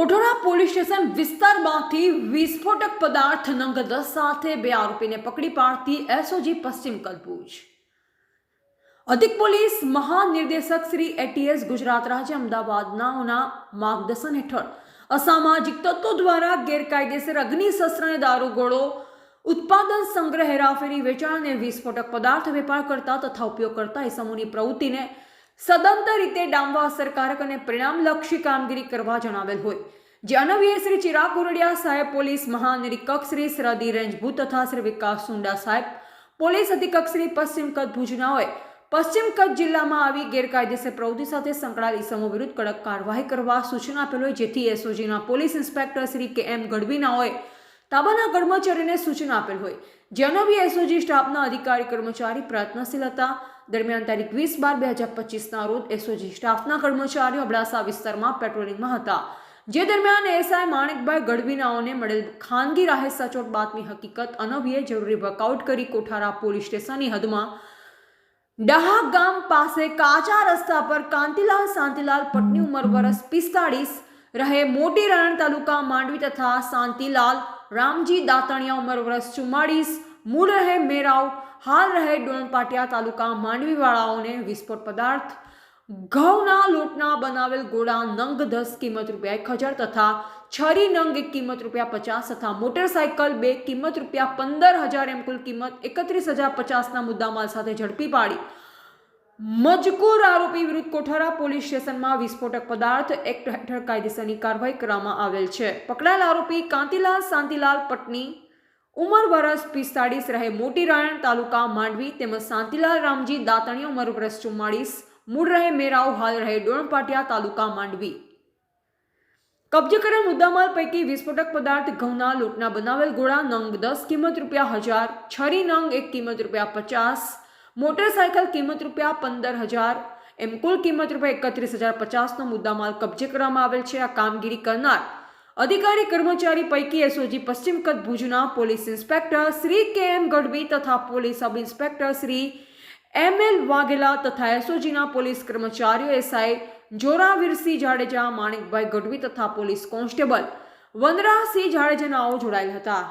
કોઠોરા police station વિસ્તારમાંથી વિસ્ફોટક પદાર્થ નંગ સાથે બે આરોપીને પકડી પાડતી એસઓજી પશ્ચિમ કચ્છ અધિક પોલીસ મહાનિર્દેશક શ્રી એટીએસ ગુજરાત રાજ્ય અમદાવાદનાઓના માર્ગદર્શન હેઠળ અસામાજિક તત્વો દ્વારા ગેરકાયદેસર અગ્નિશસ્ત્ર અને દારૂગોળો ઉત્પાદન સંગ્રહ, હેરાફેરી, વેચાણ અને વિસ્ફોટક પદાર્થ વેપાર કરતા તથા ઉપયોગ કરતા એ સમૂહની પ્રવૃત્તિને સદંતર રીતે ડામવા અસરકારક અને પરિણામલક્ષી કામગીરી કરવા જણાવેલ હોય. જે અનવ્ય શ્રી ચિરાગ કુરડિયા સાહેબ, પોલીસ મહાનિરીક્ષક શ્રી સરહદી રેન્જ ભૂત તથા શ્રી વિકાસ સુંડા સાહેબ, પોલીસ અધિક્ષક શ્રી પશ્ચિમ કચ્છ ભુજના હોય પશ્ચિમ કચ્છ જિલ્લામાં આવી ગેરકાયદેસર પ્રવૃત્તિ સાથે સંકળાયેલ ઇસમો વિરુદ્ધ કડક કાર્યવાહી કરવા સૂચના આપેલ હોય, જેથી એસઓજીના પોલીસ ઇન્સ્પેક્ટર શ્રી કે એમ ગઢવીના હોય તાબાના કર્મચારીને સૂચના આપેલ હોય. જેનો બી એસઓજી સ્ટાફના અધિકારી કર્મચારી પ્રયત્નશીલ હતા. દરમિયાન તારીખ વીસ બાર બે હજાર પચીસના રોજ એસઓજી સ્ટાફના કર્મચારીઓ અબડાસા વિસ્તારમાં પેટ્રોલિંગમાં હતા. જે દરમિયાન એસઆઈ માણેકભાઈ ગઢવીનાઓને મળેલ ખાનગી રાહે સચોટ બાતમી હકીકત અનવ્યે જરૂરી વર્કઆઉટ કરી કોઠારા પોલીસ સ્ટેશનની હદમાં ડહા ગામ પાસે કાચા રસ્તા પર કાંતિલાલ શાંતિલાલ પટની ઉંમર વર્ષ પિસ્તાળીસ, રહે મોટી રણ તાલુકા માંડવી તથા શાંતિલાલ રામજી દાતણિયા ઉંમર વર્ષ ચુમ્માળીસ, મૂળ રહે મેરાવ હાલ રહે ડોણપાટિયા તાલુકા માંડવીવાળાઓને વિસ્ફોટ પદાર્થ. ઘઉંના લોટના બનાવેલ ગોળા નંગ દસ કિંમત રૂપિયા એક હજાર તથા છરી નંગ એક કિંમત રૂપિયા પચાસ તથા મોટરસાયકલ બે કિંમત રૂપિયા પંદર હજાર એમ કુલ કિંમત એકત્રીસ હજાર પચાસના મુદ્દામાલ સાથે ઝડપી પાડી. મજકૂર આરોપી વિરુદ્ધ કોઠારા પોલીસ સ્ટેશનમાં વિસ્ફોટક પદાર્થ એક્ટ હેઠળ કાયદેસરની કાર્યવાહી કરવામાં આવેલ છે. પકડાયેલ આરોપી કાંતિલાલ શાંતિલાલ પટની ઉંમર વર્ષ પિસ્તાળીસ રહે મોટી રાયણ તાલુકા માંડવી તેમજ શાંતિલાલ રામજી દાતણી ઉંમર વર્ષ ચુમ્માળીસ. મૂળ રહે મેરાવ, હાલ રહે ડોણપાટિયા તાલુકા માંડવી. કબજે કરેલ મુદ્દામાલ પૈકી વિસ્ફોટક પદાર્થ ઘઉંના લોટના બનાવેલ ગોળા, નંગ દસ, કિંમત રૂપિયા હજાર, છરી નંગ એક, કિંમત રૂપિયા પચાસ, મોટરસાયકલ કિંમત રૂપિયા પંદર હજાર, એમ કુલ કિંમત રૂપિયા એકત્રીસ હજાર પચાસનો મુદ્દામાલ કબજે કરવામાં આવેલ છે. આ કામગીરી કરનાર અધિકારી કર્મચારી પૈકી એસઓજી પશ્ચિમ કચ્છ ભુજના પોલીસ ઇન્સ્પેક્ટર શ્રી કે એમ ગઢવી તથા police sub inspector Shri M L Vaghela તથા એસઓજીના પોલીસ કર્મચારીઓ એસઆઈ જોરાવીરસિંહ જાડેજા, માણિકભાઈ ગઢવી તથા પોલીસ કોન્સ્ટેબલ વનરાસિંહ જાડેજાનાઓ જોડાયેલ હતા.